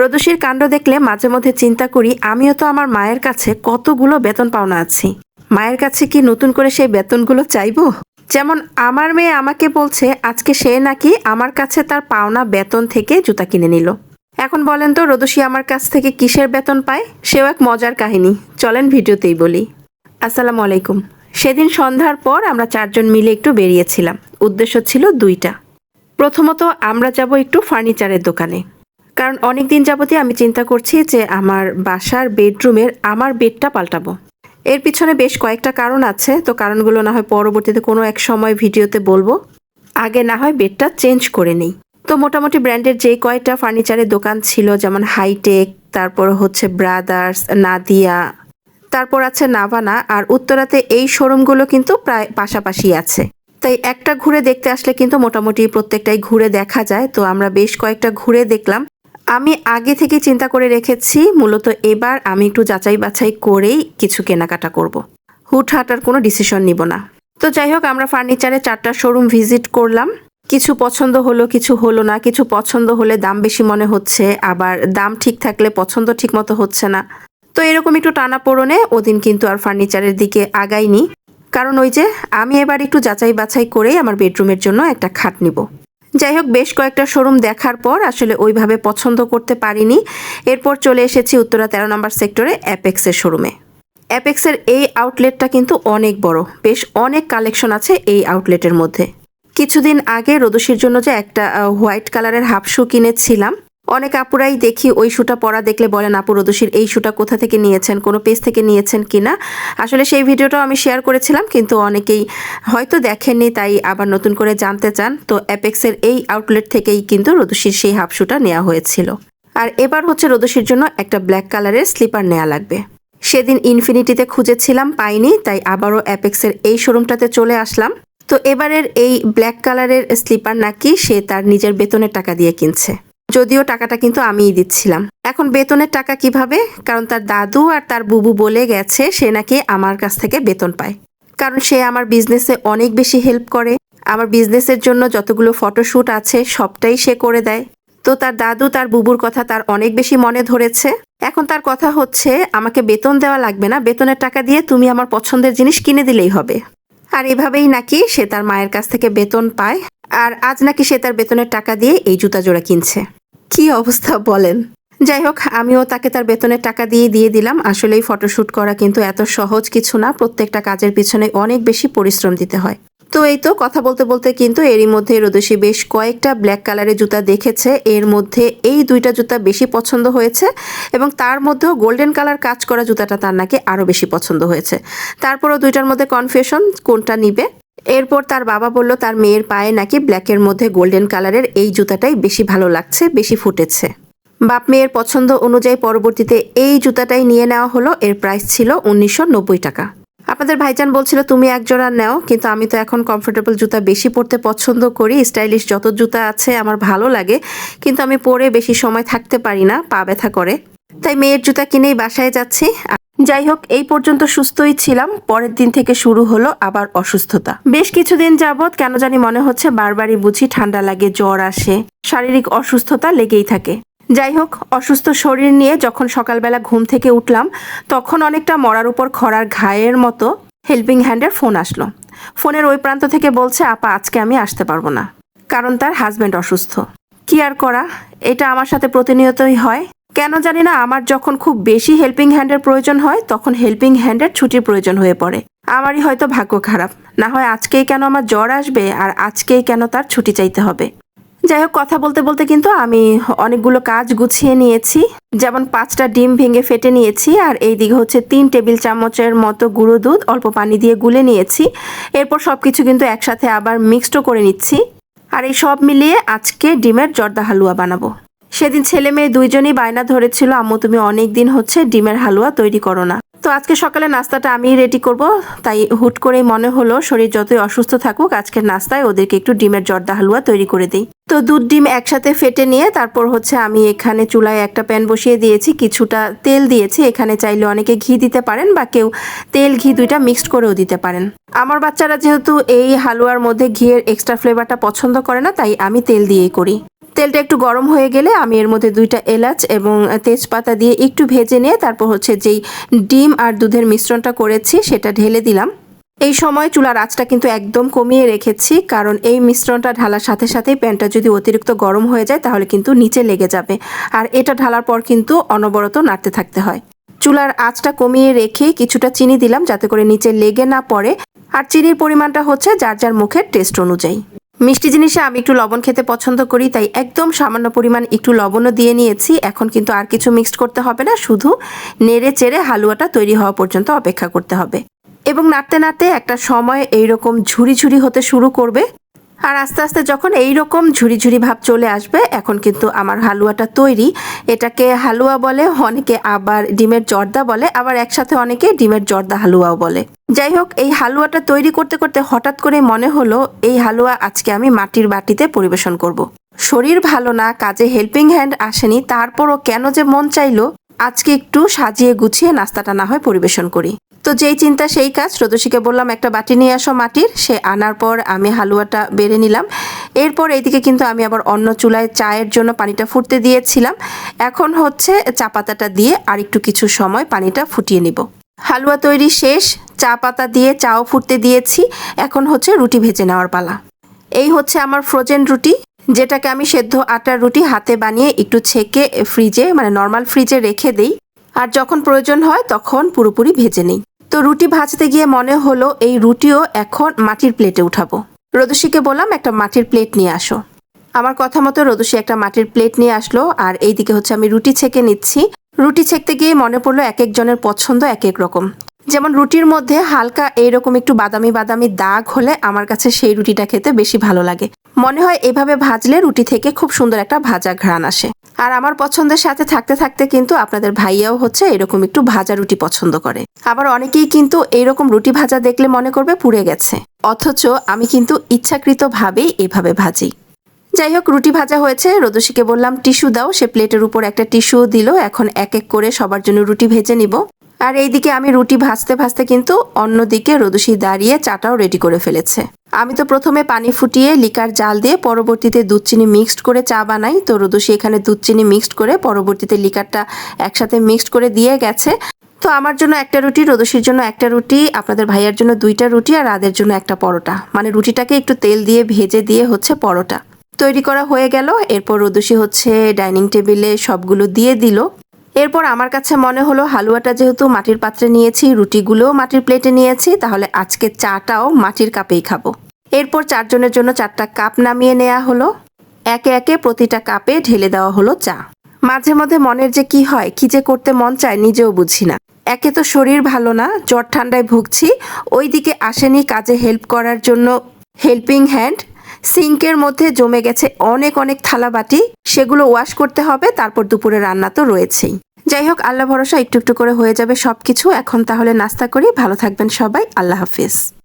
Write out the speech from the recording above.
রদোষীর কাণ্ড দেখলে মাঝে মধ্যে চিন্তা করি, আমিও তো আমার মায়ের কাছে কতগুলো বেতন পাওনা আছি। মায়ের কাছে কি নতুন করে সেই বেতনগুলো চাইব? যেমন আমার মেয়ে আমাকে বলছে, আজকে সে নাকি আমার কাছে তার পাওনা বেতন থেকে জুতা কিনে নিল। এখন বলেন তো রদোষী আমার কাছ থেকে কিসের বেতন পায়? সেও এক মজার কাহিনী। চলেন ভিডিওতেই বলি। আসসালামু আলাইকুম। সেদিন সন্ধ্যার পর আমরা চারজন মিলে একটু বেরিয়েছিলাম। উদ্দেশ্য ছিল দুইটা। প্রথমত আমরা যাব একটু ফার্নিচারের দোকানে। কারণ অনেক দিন যাবতই আমি চিন্তা করছি যে আমার বাসার বেডরুমের আমার বেডটা পাল্টাবো। এর পিছনে বেশ কয়েকটা কারণ আছে, তো কারণগুলো না হয় পরবর্তীতে কোনো এক সময় ভিডিওতে বলব। আগে না হয় বেডটা চেঞ্জ করে নেই। তো মোটামুটি ব্র্যান্ডের যে কয়টা ফার্নিচারের দোকান ছিল, যেমন হাইটেক, তারপর হচ্ছে ব্রাদার্স, নাদিয়া, তারপর আছে নাভানা, আর উত্তরাতে এই শোরুমগুলো কিন্তু প্রায় পাশাপাশি আছে। তাই একটা ঘুরে দেখতে আসলে কিন্তু মোটামুটি প্রত্যেকটাই ঘুরে দেখা যায়। তো আমরা বেশ কয়েকটা ঘুরে দেখলাম। আমি আগে থেকে চিন্তা করে রেখেছি, মূলত এবার আমি একটু যাচাই বাছাই করেই কিছু কেনাকাটা করব। হুট হাটার কোনো ডিসিশন নিব না। তো যাই হোক, আমরা ফার্নিচারে চারটা শোরুম ভিজিট করলাম। কিছু পছন্দ হলো, কিছু হলো না, কিছু পছন্দ হলে দাম বেশি মনে হচ্ছে, আবার দাম ঠিক থাকলে পছন্দ ঠিক মতো হচ্ছে না। তো এরকম একটু টানা পড়নে ওদিন কিন্তু আর ফার্নিচারের দিকে আগাইনি। কারণ ওই যে, আমি এবার একটু যাচাই বাছাই করেই আমার বেডরুমের জন্য একটা খাট নিব। যাই হোক, বেশ কয়েকটা শোরুম দেখার পর আসলে ওইভাবে পছন্দ করতে পারিনি। এরপর চলে এসেছি উত্তরা তেরো নম্বর সেক্টরে অ্যাপেক্সের শোরুমে অ্যাপেক্সের এই আউটলেটটা কিন্তু অনেক বড়। বেশ অনেক কালেকশন আছে এই আউটলেটের মধ্যে। কিছুদিন আগে রোদসির জন্য যে একটা হোয়াইট কালারের হাফ শু কিনেছিলাম অনেক আপুরাই দেখি ওই শুটা পরা দেখলে বলেন আপু রোদসির এই শুটা কোথা থেকে নিয়েছেন? কোনো পেজ থেকে নিয়েছেন কিনা আসলে সেই ভিডিওটাও আমি শেয়ার করেছিলাম, কিন্তু অনেকেই হয়তো দেখেননি, তাই আবার নতুন করে জানতে চান। তো অ্যাপেক্সের এই আউটলেট থেকেই কিন্তু রোদসির সেই হাফ শুটা নেওয়া হয়েছিল। আর এবার হচ্ছে রোদসির জন্য একটা ব্ল্যাক কালারের স্লিপার নেওয়া লাগবে। সেদিন ইনফিনিটিতে খুঁজেছিলাম, পাইনি, তাই আবারও অ্যাপেক্সের এই শোরুমটাতে চলে আসলাম। তো এবারের এই ব্ল্যাক কালারের স্লিপার নাকি সে তার নিজের বেতনের টাকা দিয়ে কিনছে। যদিও টাকাটা কিন্তু আমিই দিচ্ছিলাম। এখন বেতনের টাকা কীভাবে? কারণ তার দাদু আর তার বুবু বলে গেছে সে নাকি আমার কাছ থেকে বেতন পায়। কারণ সে আমার বিজনেসে অনেক বেশি হেল্প করে। আমার বিজনেসের জন্য যতগুলো ফটোশ্যুট আছে, সবটাই সে করে দেয়। তো তার দাদু, তার বুবুর কথা তার অনেক বেশি মনে ধরেছে। এখন তার কথা হচ্ছে, আমাকে বেতন দেওয়া লাগবে না। বেতনের টাকা দিয়ে তুমি আমার পছন্দের জিনিস কিনে দিলেই হবে। আর এভাবেই নাকি সে তার মায়ের কাছ থেকে বেতন পায়। আর আজ নাকি সে তার বেতনের টাকা দিয়ে এই জুতা জোড়া কিনছে। কি অবস্থা বলেন? যাই হোক, আমিও তাকে তার বেতনের টাকা দিয়ে দিয়ে দিলাম। আসলেই ফটোশ্যুট করা কিন্তু এত সহজ কিছু না। প্রত্যেকটা কাজের পিছনে অনেক বেশি পরিশ্রম দিতে হয়। তো এই তো কথা বলতে বলতে কিন্তু এরই মধ্যে রোদসী বেশ কয়েকটা ব্ল্যাক কালারের জুতা দেখেছে। এর মধ্যে এই দুইটা জুতা বেশি পছন্দ হয়েছে এবং তার মধ্যেও গোল্ডেন কালার কাজ করা জুতাটা তার নাকি আরও বেশি পছন্দ হয়েছে। তারপরও দুইটার মধ্যে কনফিউশন কোনটা নিবে? এরপর তার বাবা বলল, তার মেয়ের পায়ে নাকি ব্ল্যাকের মধ্যে গোল্ডেন কালারের এই জুতাটাই বেশি ভালো লাগছে, বেশি ফুটেছে। বাপ মেয়ের পছন্দ অনুযায়ী পরবর্তীতে এই জুতাটাই নিয়ে নেওয়া হলো। এর প্রাইস ছিল উনিশশো নব্বই টাকা। আপনাদের ভাইজান বলছিল, তুমি এক নাও, কিন্তু আমি তো এখন কমফোর্টেবল জুতা বেশি পরতে পছন্দ করি। স্টাইলিশ যত জুতা আছে আমার ভালো লাগে, কিন্তু আমি পরে বেশি সময় থাকতে পারি না, পা ব্যথা করে। তাই মেয়ের জুতা কিনেই বাসায় যাচ্ছি। যাই হোক এই পর্যন্ত সুস্থই ছিলাম। পরের দিন থেকে শুরু হলো আবার অসুস্থতা। বেশ কিছুদিন যাবৎ কেন জানি মনে হচ্ছে বারবারই বুঝি ঠান্ডা লাগে, জ্বর আসে। শারীরিক অসুস্থতা লেগেই থাকে। যাই হোক অসুস্থ শরীর নিয়ে যখন সকালবেলা ঘুম থেকে উঠলাম, তখন অনেকটা মরার উপর খরার ঘায়ের মতো হেল্পিং হ্যান্ডের ফোন আসলো। ফোনের ওই প্রান্ত থেকে বলছে, আপা, আজকে আমি আসতে পারব না। কারণ তার হাজব্যান্ড অসুস্থ। কি আর করা? এটা আমার সাথে প্রতিনিয়তই হয়। কেন জানি না, আমার যখন খুব বেশি হেল্পিং হ্যান্ডের প্রয়োজন হয়, তখন হেল্পিং হ্যান্ডের ছুটির প্রয়োজন হয়ে পড়ে। আমারই হয়তো ভাগ্য খারাপ। না হয় আজকেই কেন আমার জ্বর আসবে, আর আজকেই কেন তার ছুটি চাইতে হবে। যাই হোক, কথা বলতে বলতে কিন্তু আমি অনেকগুলো কাজ গুছিয়ে নিয়েছি। যেমন পাঁচটা ডিম ভেঙে ফেটে নিয়েছি, আর এই দিকে হচ্ছে তিন টেবিল চামচের মতো গুঁড়ো দুধ অল্প পানি দিয়ে গুলে নিয়েছি। এরপর সব কিছু কিন্তু একসাথে আবার মিক্সডও করে নিচ্ছি। আর এই সব মিলিয়ে আজকে ডিমের জর্দা হালুয়া বানাবো। সেদিন ছেলে মেয়ে দুইজনই বায়না ধরেছিল, আম্মু, তুমি অনেক দিন হচ্ছে ডিমের হালুয়া তৈরি করো না। তো আজকে সকালে নাস্তাটা আমি রেডি করব, তাই হুট করেই মনে হলো শরীর যতই অসুস্থ থাকুক, আজকের নাস্তায় ওদেরকে একটু ডিমের জর্দা হালুয়া তৈরি করে দিই। তো দুধ, ডিম একসাথে ফেটে নিয়ে তারপর হচ্ছে আমি এখানে চুলায় একটা প্যান বসিয়ে দিয়েছি, কিছুটা তেল দিয়েছি। এখানে চাইলে অনেকে ঘি দিতে পারেন বা কেউ তেল, ঘি দুইটা মিক্সড করেও দিতে পারেন। আমার বাচ্চারা যেহেতু এই হালুয়ার মধ্যে ঘিয়ের এক্সট্রা ফ্লেভারটা পছন্দ করে না, তাই আমি তেল দিয়েই করি। তেলটা একটু গরম হয়ে গেলে আমি এর মধ্যে দুইটা এলাচ এবং তেজপাতা দিয়ে একটু ভেজে নিয়ে তারপর হচ্ছে যেই ডিম আর দুধের মিশ্রণটা করেছি, সেটা ঢেলে দিলাম। এই সময় চুলার আঁচটা কিন্তু একদম কমিয়ে রেখেছি, কারণ এই মিশ্রণটা ঢালার সাথে সাথেই প্যানটা যদি অতিরিক্ত গরম হয়ে যায়, তাহলে কিন্তু নিচে লেগে যাবে। আর এটা ঢালার পর কিন্তু অনবরত নাড়তে থাকতে হয়। চুলার আঁচটা কমিয়ে রেখে কিছুটা চিনি দিলাম, যাতে করে নিচে লেগে না পড়ে। আর চিনির পরিমাণটা হচ্ছে যার যার মুখের টেস্ট অনুযায়ী। মিষ্টি জিনিসে আমি একটু লবণ খেতে পছন্দ করি, তাই একদম সামান্য পরিমাণ একটু লবণও দিয়ে নিয়েছি। এখন কিন্তু আর কিছু মিক্সড করতে হবে না, শুধু নেড়ে চেড়ে হালুয়াটা তৈরি হওয়া পর্যন্ত অপেক্ষা করতে হবে। এবং নাড়তে নাড়তে একটা সময় এইরকম ঝুড়ি ঝুড়ি হতে শুরু করবে। আর আস্তে আস্তে যখন এই রকম ঝুরি ঝুরি ভাব চলে আসবে, এখন কিন্তু আমার হালুয়াটা তৈরি। এটাকে হালুয়া বলে, অনেকে আবার ডিমের জর্দা বলে, আবার একসাথে অনেকে ডিমের জর্দা হালুয়াও বলে। যাই হোক, এই হালুয়াটা তৈরি করতে করতে হঠাৎ করে মনে হলো, এই হালুয়া আজকে আমি মাটির বাটিতে পরিবেশন করব। শরীর ভালো না, কাজে হেল্পিং হ্যান্ড আসেনি, তারপরও কেন যে মন চাইলো, আজকে একটু সাজিয়ে গুছিয়ে নাস্তাটা না হয় পরিবেশন করি। তো যেই চিন্তা, সেই কাজ। রদসীকে বললাম, একটা বাটি নিয়ে আসো মাটির। সে আনার পর আমি হালুয়াটা বেড়ে নিলাম। এরপর এইদিকে কিন্তু আমি আবার অন্য চুলায় চায়ের জন্য পানিটা ফুটতে দিয়েছিলাম। এখন হচ্ছে চা পাতাটা দিয়ে আর একটু কিছু সময় পানিটা ফুটিয়ে নিব। হালুয়া তৈরি শেষ, চা পাতা দিয়ে চাও ফুটতে দিয়েছি। এখন হচ্ছে রুটি ভেজে নেওয়ার পালা। এই হচ্ছে আমার ফ্রোজেন রুটি, যেটাকে আমি সেদ্ধ আটার রুটি হাতে বানিয়ে একটু ছেঁকে ফ্রিজে মানে নর্মাল ফ্রিজে রেখে দেই। আর যখন প্রয়োজন হয়, তখন পুরোপুরি ভেজে নেই। তো রুটি ভাজতে গিয়ে মনে হলো এই রুটিও এখন মাটির প্লেটে উঠাবো। রদুষীকে বললাম, একটা মাটির প্লেট নিয়ে আসো। আমার কথা মতো রদুষী একটা মাটির প্লেট নিয়ে আসলো, আর এইদিকে হচ্ছে আমি রুটি ছেঁকে নিচ্ছি। রুটি ছেঁকতে গিয়ে মনে পড়ল এক একজনের পছন্দ এক এক রকম। যেমন রুটির মধ্যে হালকা এইরকম একটু বাদামি বাদামি দাগ হলে আমার কাছে সেই রুটিটা খেতে বেশি ভালো লাগে। মনে হয় এভাবে ভাজলে রুটি থেকে খুব সুন্দর একটা ভাজা ঘ্রাণ আসে। আর আমার পছন্দের সাথে থাকতে থাকতে কিন্তু আপনাদের ভাইয়াও হচ্ছে এরকম একটু ভাজা রুটি পছন্দ করে। আবার অনেকেই কিন্তু এইরকম রুটি ভাজা দেখলে মনে করবে পুড়ে গেছে। অথচ আমি কিন্তু ইচ্ছাকৃতভাবেই এভাবে ভাজি। যাই হোক, রুটি ভাজা হয়েছে। রদসীকে বললাম, টিস্যু দাও। সে প্লেটের উপর একটা টিস্যু দিল। এখন এক এক করে সবার জন্য রুটি ভেজে নিব। আর এইদিকে আমি রুটি ভাজতে ভাজতে কিন্তু অন্যদিকে রদসী দাঁড়িয়ে চাটাও রেডি করে ফেলেছে। আমি তো প্রথমে পানি ফুটিয়ে লিকার জাল দিয়ে পরবর্তীতে দুধ চিনি মিক্সড করে চা বানাই। তো রদসী এখানে দুধ চিনি মিক্সড করে পরবর্তীতে লিকারটা একসাথে মিক্সড করে দিয়ে গেছে। তো আমার জন্য একটা রুটি, রদসির জন্য একটা রুটি, আপনাদের ভাইয়ার জন্য দুইটা রুটি আর রাদের জন্য একটা পরোটা। মানে রুটিটাকে একটু তেল দিয়ে ভেজে দিয়ে হচ্ছে পরোটা। তৈরি করা হয়ে গেল। এরপর রদসি হচ্ছে ডাইনিং টেবিলে সবগুলো দিয়ে দিল। এরপর আমার কাছে মনে হলো, হালুয়াটা যেহেতু মাটির পাত্রে নিয়েছি, রুটিগুলোও মাটির প্লেটে নিয়েছি, তাহলে আজকে চাটাও মাটির কাপেই খাব। এরপর চারজনের জন্য চারটা কাপ নামিয়ে নেওয়া হলো। একে একে প্রতিটা কাপে ঢেলে দেওয়া হলো চা। মাঝে মধ্যে মনের যে কি হয়, কি যে করতে মন চায় নিজেও বুঝি না। একে তো শরীর ভালো না, জ্বর ঠান্ডায় ভুগছি, ওইদিকে আসেনি কাজে হেল্প করার জন্য হেল্পিং হ্যান্ড। সিঙ্কের মধ্যে জমে গেছে অনেক অনেক থালা বাটি সেগুলো ওয়াশ করতে হবে, তারপর দুপুরে রান্না তো রয়েছেই। যাই হোক, আল্লাহ ভরসা, একটু একটু করে হয়ে যাবে সব কিছু এখন তাহলে নাস্তা করি। ভালো থাকবেন সবাই। আল্লাহ হাফিজ।